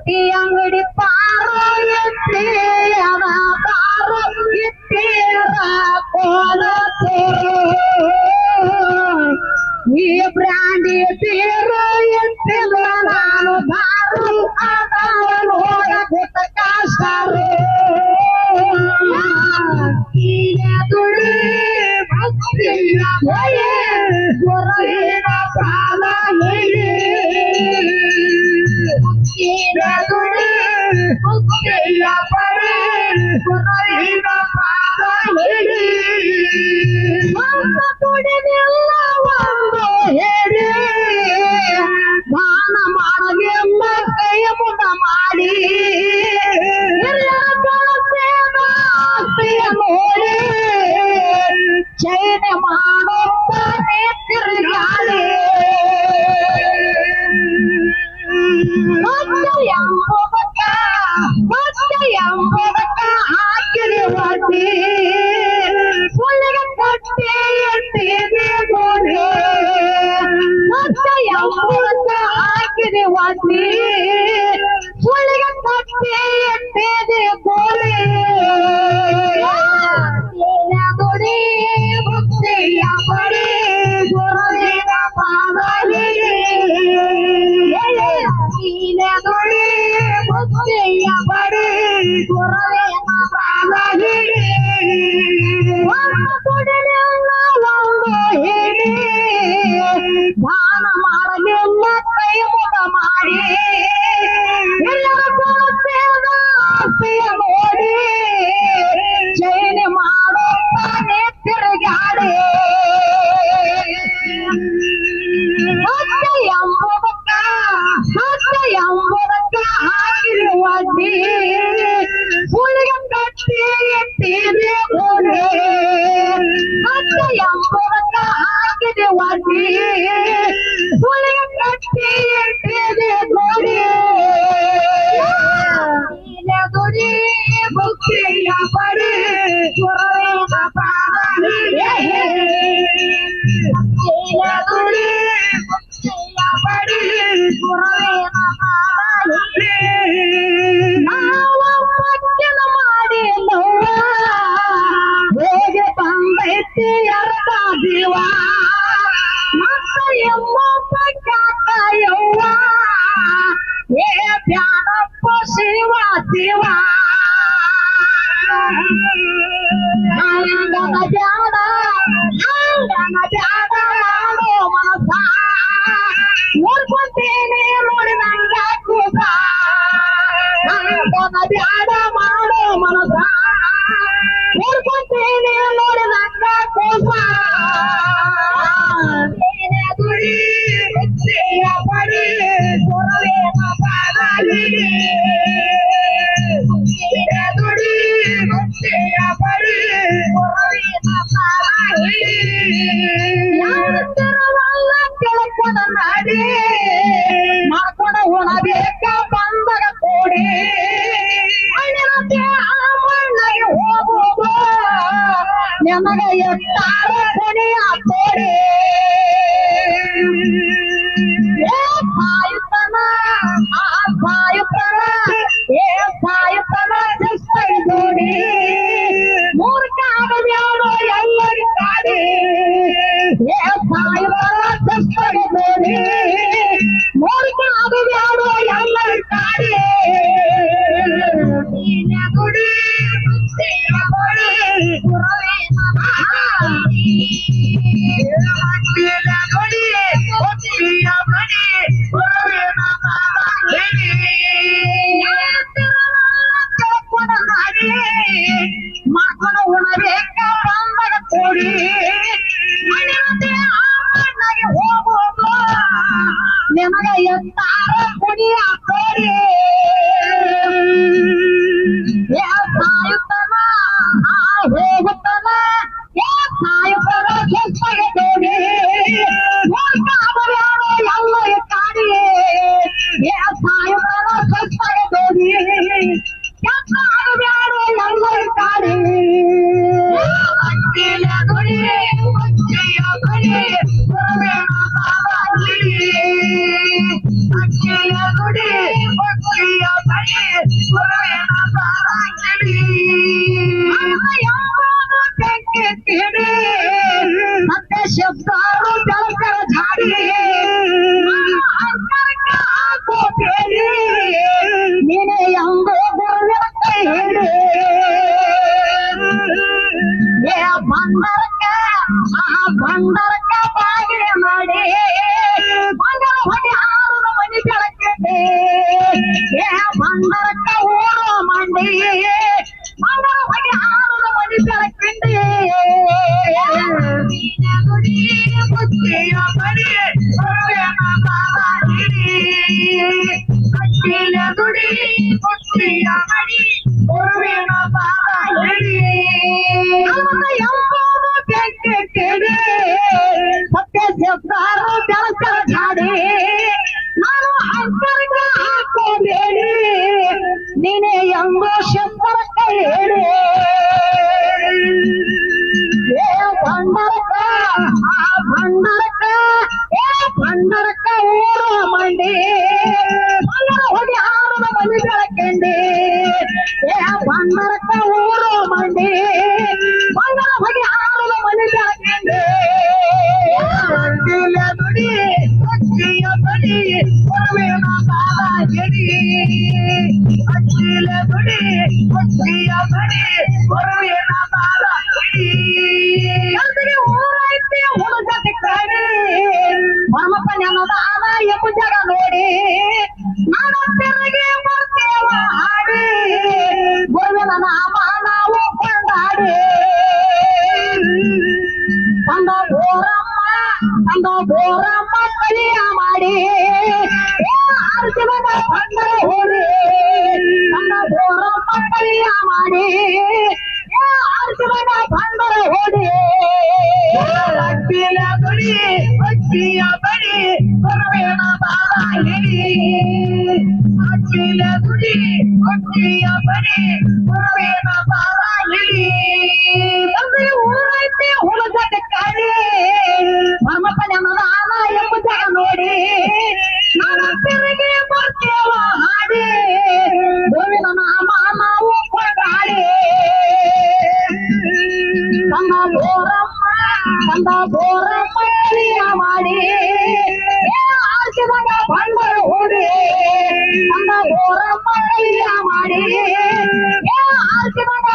ती आंगडीत me ಎತ್ತ ದಿವ ಏ ಶಿವ ಮಗ ಎತ್ತಾರ ಕುಣಿಯ ಕೋರಿ சந்தோஷம் பறக்கிறே பண்டரக்கா பண்டரக்கா ஏ பண்டரக்கா ஓடுவமண்டி பண்டரக்கோடி ஆனந்த மனிதரக்கண்டி ஏ பண்டரக்கா ஓடுவமண்டி ಎನ್ನದ ಆದಾಯ ಜಗ ನೋಡಿ ನಾನು ತಿರುಗಿ ಬರ್ತೇವ ಹಾಡಿ ಗುರುವಿನ ನಾಮ ನಾವು ಕೊಂಡಾಡಿ ತಂದ ಬೋರಮ್ಮ ತಂದ ಬೋರಮ್ಮ ಕಲಿಯ ಮಾಡಿ ಅರ್ಜುನ ಬಂದರ ಹೋರಿ ತಂದ ಬೋರಮ್ಮ ಕಲಿಯ ಮಾಡಿ Arjuna celebrity, or be a buddy, or be my father.